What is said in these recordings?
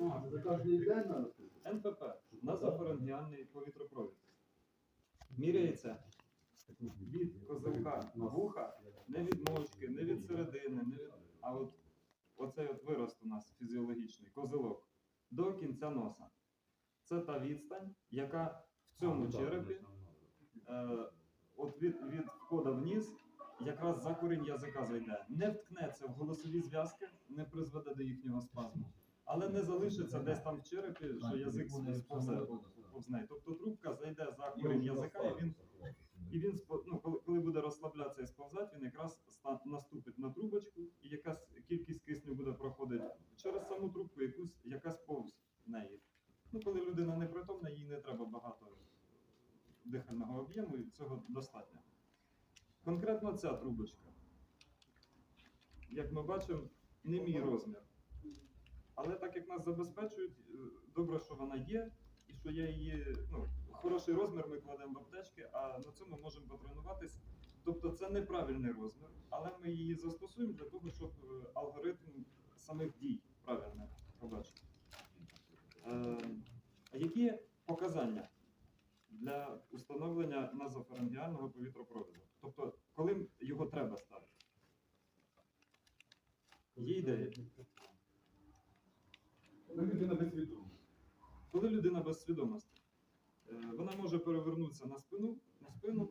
А, це кожен день надо? НПП назофарингіальний повітропровід. Міряється від козелка вуха, не від мочки, не від середини, не від. А от оцей от вирост у нас фізіологічний, козелок, до кінця носа. Це та відстань, яка в цьому черепі, е, от від, від входа в ніс, якраз за корінь язика зайде. Не вткнеться в голосові зв'язки, не призведе до їхнього спазму. Але не залишиться десь там в черепі, що язик сповзе повз неї. Тобто трубка зайде за корінь язика, і він і він ну, коли, коли буде розслаблятися і сповзати, він якраз наступить на трубочку, і якась кількість кисню буде проходити через саму трубку, якусь якась повз неї. Ну, коли людина непритомна, їй не треба багато дихального об'єму, і цього достатньо. Конкретно ця трубочка, як ми бачимо, не мій розмір. Але так як нас забезпечують, е, добре, що вона є, і що я її, ну, хороший розмір ми кладемо в аптечки, а на цьому можемо потренуватись. Тобто це неправильний розмір, але ми її застосуємо для того, щоб е, алгоритм самих дій правильно побачити. Е, які показання для установлення назофарингіального повітропроводу? Тобто, коли його треба ставити? Є ідея? Коли людина без свідомості. Коли людина без свідомості, е, вона може перевернутися на спину, на спину,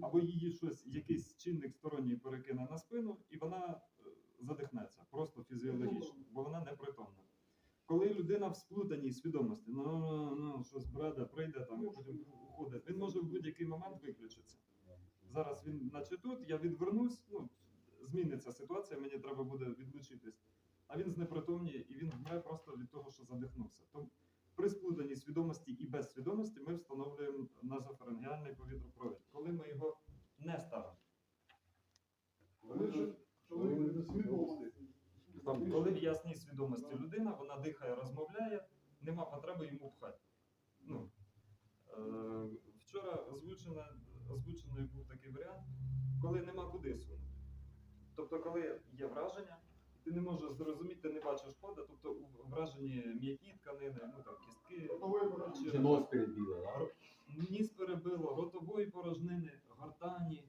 або її щось, якийсь чинник сторонній перекине на спину, і вона е, задихнеться, просто фізіологічно, бо вона непритомна. Коли людина в сплутаній свідомості, ну, ну, ну щось бреде, прийде там, і потім уходить, він може в будь-який момент виключитися. Зараз він, наче тут, я відвернусь, ну, зміниться ситуація, мені треба буде відлучитись. А він знепритомніє і він вмре просто від того, що задихнувся. Тому при сплутаній свідомості і без свідомості ми встановлюємо назофарингіальний повітропровід, коли ми його не ставимо. Коли в ясній свідомості людина, вона дихає, розмовляє, нема потреби йому пхати. Ну, е, вчора озвучено, озвучений був такий варіант, коли нема куди сунути. Тобто, коли є враження, ти не можеш зрозуміти, ти не бачиш хода, тобто у враженні м'які тканини, ну там кістки, чи- нос перебило, да? ніс перебило, ротової порожнини, гортані,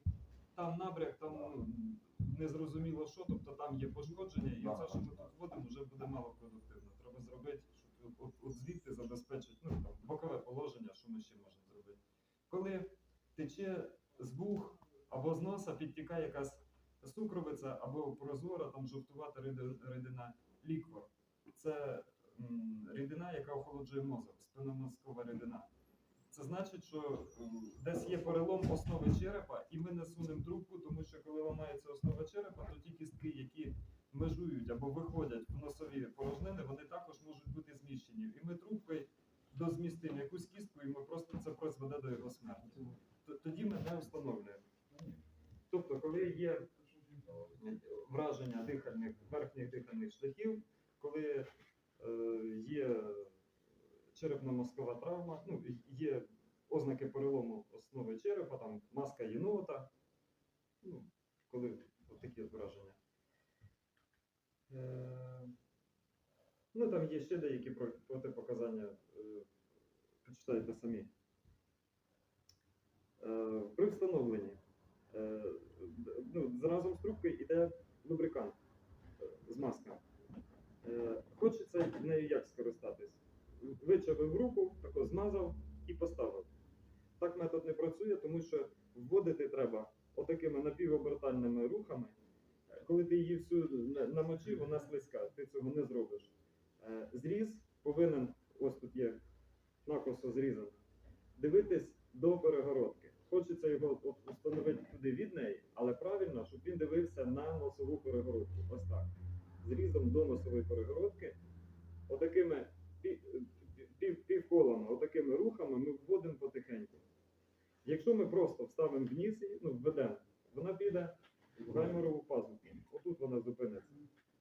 там набряк, там ну, незрозуміло що, тобто там є пошкодження, і це, що ми тут вводимо, вже буде мало продуктивно. Треба зробити, щоб от, от звідти забезпечити ну, там, бокове положення, що ми ще можемо зробити. Коли тече з вух або з носа підтікає якась сукровиця або прозора, там жовтувата ріди- рідина, ліквор. Це рідина, яка охолоджує мозок, спинномозкова рідина. Це значить, що десь є перелом основи черепа, і ми не сунемо трубку, тому що коли ламається основа черепа, то ті кістки, які межують або виходять в носові порожнини, вони також можуть бути зміщені. І ми трубкою дозмістимо якусь кістку, і ми просто це призведе до його смерті. Т- Тоді ми не встановлюємо. Тобто, коли є враження дихальних, верхніх дихальних шляхів, коли е, є черепно-мозкова травма, ну, є ознаки перелому основи черепа, там маска єнота, ну, коли от такі от враження. Е, ну, там є ще деякі протипоказання, е, почитайте самі. Е, при встановленні ну, разом з трубкою йде лубрикант з маска. Хочеться нею як скористатись? Вичавив руку, тако змазав і поставив. Так метод не працює, тому що вводити треба отакими напівобертальними рухами. Е, Коли ти її всю намочив, вона слизька, ти цього не зробиш. Е, Зріз повинен, ось тут є накосо зрізан, дивитись до перегородки. Хочеться його от установити туди від неї, але правильно, щоб він дивився на носову перегородку. Ось так. Зрізом до носової перегородки. Отакими пів, пів, півколами, рухами ми вводимо потихеньку. Якщо ми просто вставимо в ніс, і, ну, введемо, вона піде в гайморову пазуху. Отут вона зупиниться.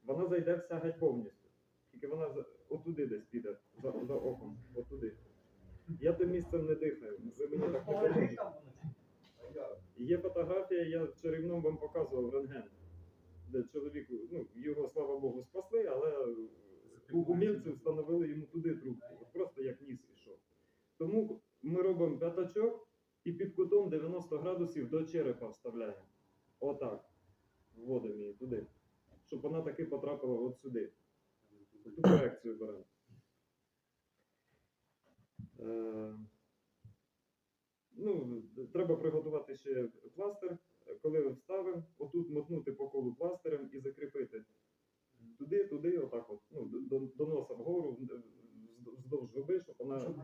Вона зайде вся геть повністю. Тільки вона отуди десь піде, за, за оком, отуди. Я тим місцем не дихаю. Ви мені так не поможете. Є фотографія, я чарівном вам показував рентген, де чоловік, ну, його, слава Богу, спасли, але у умільці встановили йому туди трубку, от просто як ніс ішов. Тому ми робимо п'ятачок і під кутом 90 градусів до черепа вставляємо. Отак. Вводимо її туди. Щоб вона таки потрапила от сюди. Ту проекцію беремо. Е, ну, треба приготувати ще пластир. Коли вставимо, отут мотнути по колу пластирем і закріпити туди, туди, отак от, ну, до, до носа вгору, вздовж губи, щоб вона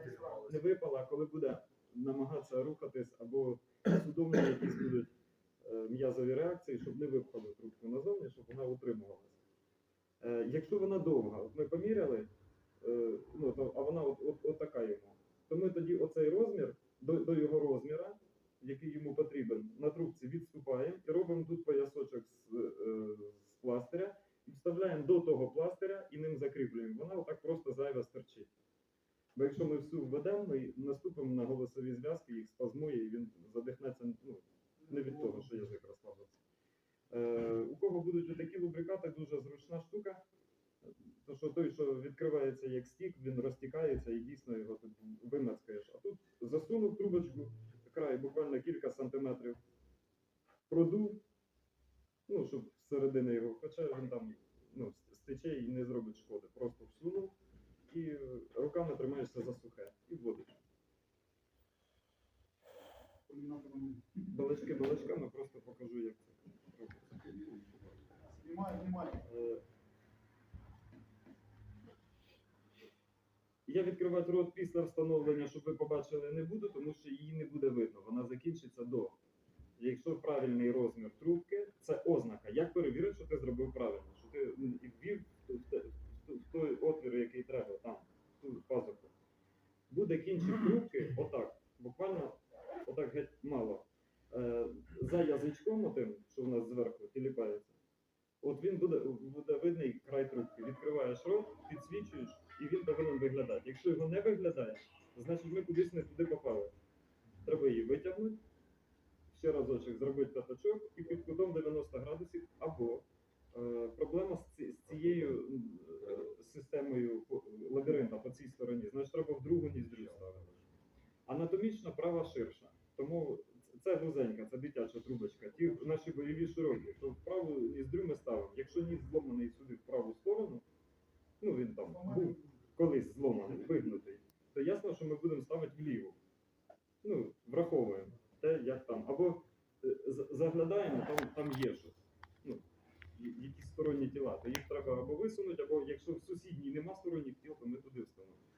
не випала, коли буде намагатися рухатись або судомні якісь будуть е, м'язові реакції, щоб не випхали трубку назовні, щоб вона утримувалася. Е, якщо вона довга, от ми поміряли, е, ну, а вона от, от, от така йому, то ми тоді оцей розмір до, до його розміра, який йому потрібен, на трубці відступаємо і робимо тут поясочок з, е, з пластиря і вставляємо до того пластиря і ним закріплюємо. Вона отак просто зайве стерчить. Бо якщо ми всю введемо, ми наступимо на голосові зв'язки, їх спазмує, і він задихнеться ну, не від того, що язик розслабився. Е, у кого будуть такі лубрикати, дуже зручна штука. То що той, що відкривається як стік, він розтікається і дійсно його тут вимацкаєш. А тут засунув трубочку, край буквально кілька сантиметрів продув, ну, щоб всередини його, хоча він там ну, стече і не зробить шкоди. Просто всунув і руками тримаєшся за сухе і вводиш. Балачки балачками просто покажу, як це робиться. Знімай, знімай. Я відкривати рот після встановлення, щоб ви побачили, не буду, тому що її не буде видно. Вона закінчиться до. Якщо правильний розмір трубки, це ознака. Як перевірити, що ти зробив правильно, що ти ввів в, той отвір, який треба, там, ту пазуху. Буде кінчик трубки, отак, буквально отак геть мало. Е, за язичком, отим, що в нас зверху тіліпається, От він буде, буде видний край трубки. Відкриваєш рот, підсвічуєш, і він повинен виглядати. Якщо його не виглядає, значить ми кудись не туди попали. Треба її витягнути, ще разочок зробити п'ятачок і під кутом 90 градусів. Або проблема з, ці, з цією е, системою лабіринта по цій стороні, значить треба в другу ніздрю ставити. Анатомічно права ширша. Тому це вузенька, це дитяча трубочка. Ті наші бойові широкі, то в праву ніздрю ми ставимо. Якщо ніс зломаний сюди в праву сторону, ну він там був колись зломаний, вигнутий, то ясно, що ми будемо ставити вліву. Ну, враховуємо те, як там. Або е, заглядаємо, там, там є щось. висунуть, або якщо в сусідній нема сторонніх тіл, то ми туди встановимо.